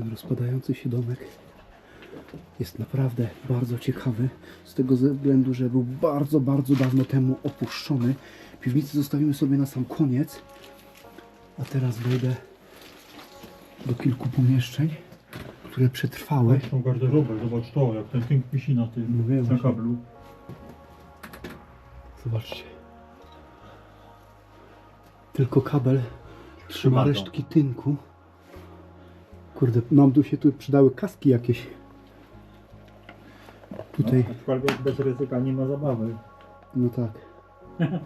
Ten rozpadający się domek jest naprawdę bardzo ciekawy. Z tego względu, że był bardzo, bardzo dawno temu opuszczony. Piwnicę zostawimy sobie na sam koniec. A teraz wejdę do kilku pomieszczeń, które przetrwały. Tą garderobę, zobacz to, jak ten tynk wisi na tym, No na kablu. Zobaczcie. Tylko kabel trzyma resztki tynku. Kurde, nam tu się tu przydały kaski jakieś. Tutaj, No, aczkolwiek bez ryzyka nie ma zabawy. no tak.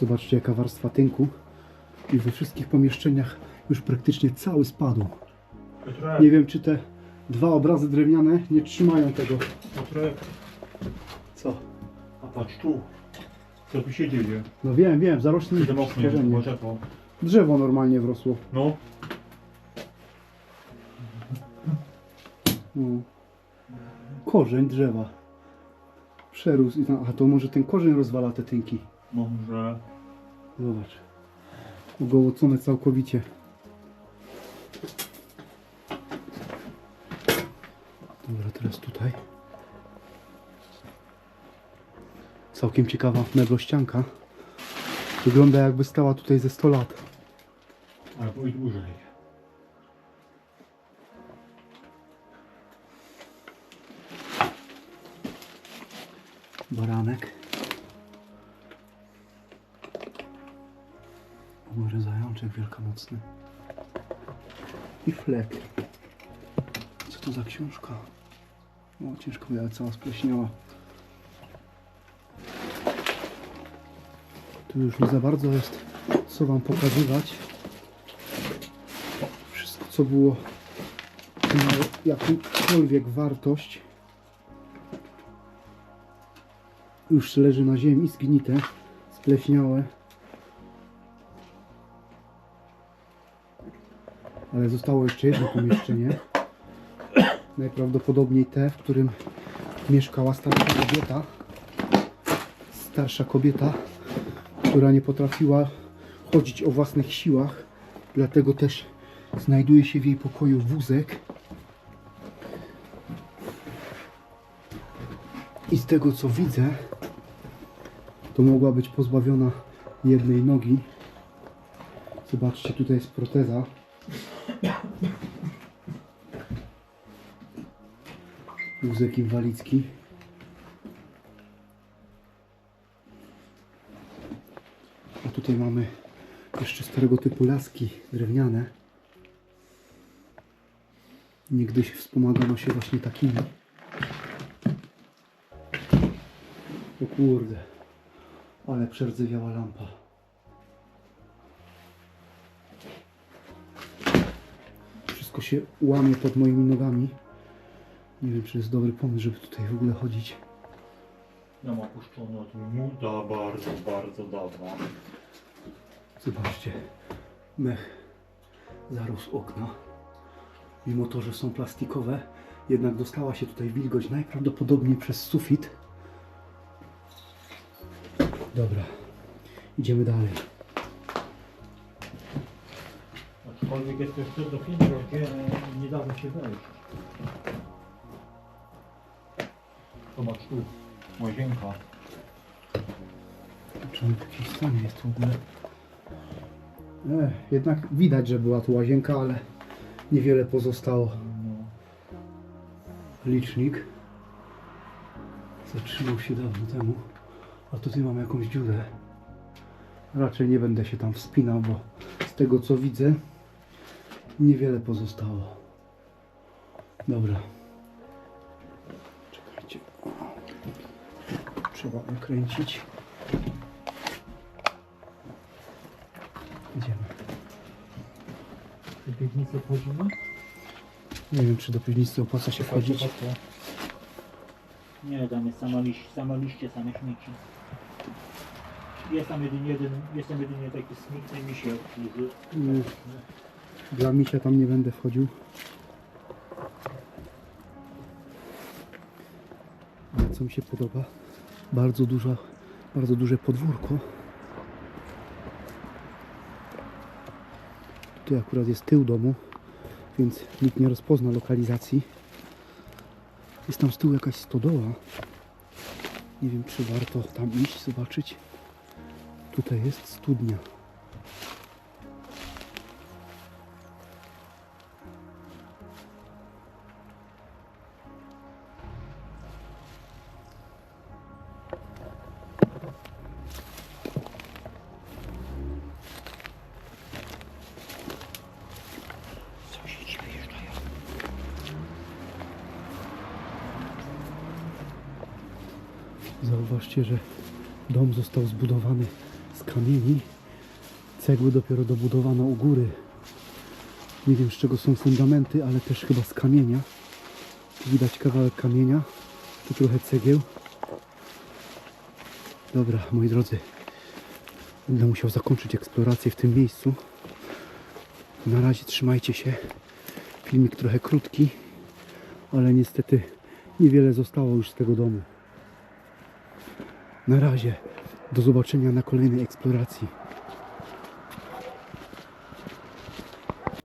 Zobaczcie jaka warstwa tynku. I we wszystkich pomieszczeniach już praktycznie cały spadł. Nie wiem czy te dwa obrazy drewniane nie trzymają tego. Co? a patrz tu. Co tu się dzieje? No wiem, wiem, zobacz to. Drzewo normalnie wrosło. No, No. Korzeń drzewa. Przerósł i tam, a to może ten korzeń rozwala te tynki. może... Zobacz. Ugołocone całkowicie. Dobra, teraz tutaj. Całkiem ciekawa meblościanka. Wygląda jakby stała tutaj ze 100 lat. Albo i dłużej. Baranek. Może zajączek wielkanocny. I flek. Co to za książka? O, ciężko mi, ale cała spleśniała. Tu już nie za bardzo jest co wam pokazywać. Wszystko co było miało jakąkolwiek wartość już leży na ziemi, zgnite, spleśniałe. Ale zostało jeszcze jedno pomieszczenie. Najprawdopodobniej te, w którym mieszkała starsza kobieta. Starsza kobieta, która nie potrafiła chodzić o własnych siłach. Dlatego też znajduje się w jej pokoju wózek. I z tego co widzę, to mogła być pozbawiona jednej nogi. Zobaczcie, tutaj jest proteza. Wózek inwalidzki. Tutaj mamy jeszcze starego typu laski drewniane. Niegdyś wspomagano się właśnie takimi. O kurde, ale przerdzewiała lampa. Wszystko się łamie pod moimi nogami. Nie wiem, czy jest dobry pomysł, żeby tutaj w ogóle chodzić. Nam opuszczono od muda bardzo, bardzo dawno. Zobaczcie, mech zarósł okna. Mimo to, że są plastikowe, jednak dostała się tutaj wilgoć najprawdopodobniej przez sufit. Dobra, idziemy dalej. Aczkolwiek jest jeszcze do piętro, gdzie nie dało się wejść. Zobacz tu, łazienka. On w jakiś stanie jest w ogóle? E, jednak widać, że była tu łazienka, ale niewiele pozostało. Licznik zatrzymał się dawno temu, a tutaj mam jakąś dziurę. Raczej nie będę się tam wspinał, bo z tego co widzę, niewiele pozostało. Dobra. Czekajcie. Trzeba nakręcić. Idziemy. Do piwnicy wchodzimy? Nie wiem, czy do piwnicy opłaca się wchodzić. Nie, tam jest sama liście, same liście, same śmieci. Jest tam jedynie jeden, jest tam jedynie taki smutny misiek, który... Nie. Dla misia tam nie będę wchodził. Ale co mi się podoba? Bardzo duża, bardzo duże podwórko. Tutaj akurat jest tył domu, więc nikt nie rozpozna lokalizacji. Jest tam z tyłu jakaś stodoła. Nie wiem, czy warto tam iść, zobaczyć. Tutaj jest studnia. Zauważcie, że dom został zbudowany z kamieni. Cegły dopiero dobudowano u góry. Nie wiem z czego są fundamenty, ale też chyba z kamienia. Tu widać kawałek kamienia. Tu trochę cegieł. Dobra, moi drodzy. Będę musiał zakończyć eksplorację w tym miejscu. Na razie trzymajcie się. Filmik trochę krótki, ale niestety niewiele zostało już z tego domu. Na razie. Do zobaczenia na kolejnej eksploracji.